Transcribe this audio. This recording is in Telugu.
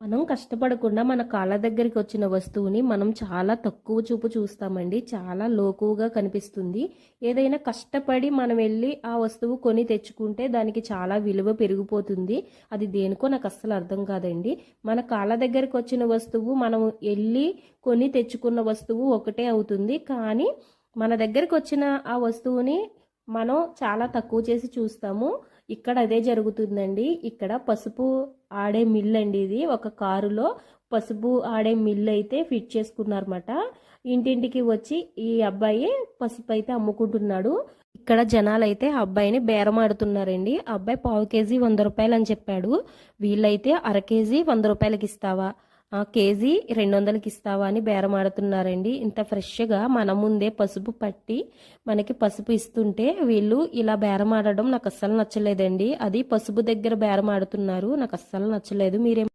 మనం కష్టపడకుండా మన కాళ్ళ దగ్గరికి వచ్చిన వస్తువుని మనం చాలా తక్కువ చూపు చూస్తామండి. చాలా లోకువుగా కనిపిస్తుంది. ఏదైనా కష్టపడి మనం వెళ్ళి ఆ వస్తువు కొని తెచ్చుకుంటే దానికి చాలా విలువ పెరిగిపోతుంది. అది దేనికో నాకు అస్సలు అర్థం కాదండి. మన కాళ్ళ దగ్గరికి వచ్చిన వస్తువు మనం వెళ్ళి కొని తెచ్చుకున్న వస్తువు ఒకటే అవుతుంది. కానీ మన దగ్గరికి వచ్చిన ఆ వస్తువుని మనం చాలా తక్కువ చేసి చూస్తాము. ఇక్కడ అదే జరుగుతుందండి. ఇక్కడ పసుపు ఆడే మిల్ అండి ఇది. ఒక కారులో పసుపు ఆడే మిల్ అయితే ఫిట్ చేసుకున్నారన్నమాట. ఇంటింటికి వచ్చి ఈ అబ్బాయి పసుపు అయితే అమ్ముకుంటున్నాడు. ఇక్కడ జనాలు అయితే ఆ అబ్బాయిని బేరం ఆడుతున్నారండి ఆ అబ్బాయి పావు కేజీ వంద రూపాయలు అని చెప్పాడు. వీళ్ళైతే అర కేజీ వంద రూపాయలకి ఇస్తావా? కేజీ రెండు వందలకి ఇస్తావా అని బేరం ఆడుతున్నారండి ఇంత ఫ్రెష్గా మన ముందే పసుపు పట్టి మనకి పసుపు ఇస్తుంటే వీళ్ళు ఇలా బేరమాడడం నాకు అస్సలు నచ్చలేదండి. అది పసుపు దగ్గర బేరం ఆడుతున్నారు నాకు అస్సలు నచ్చలేదు. మీరేం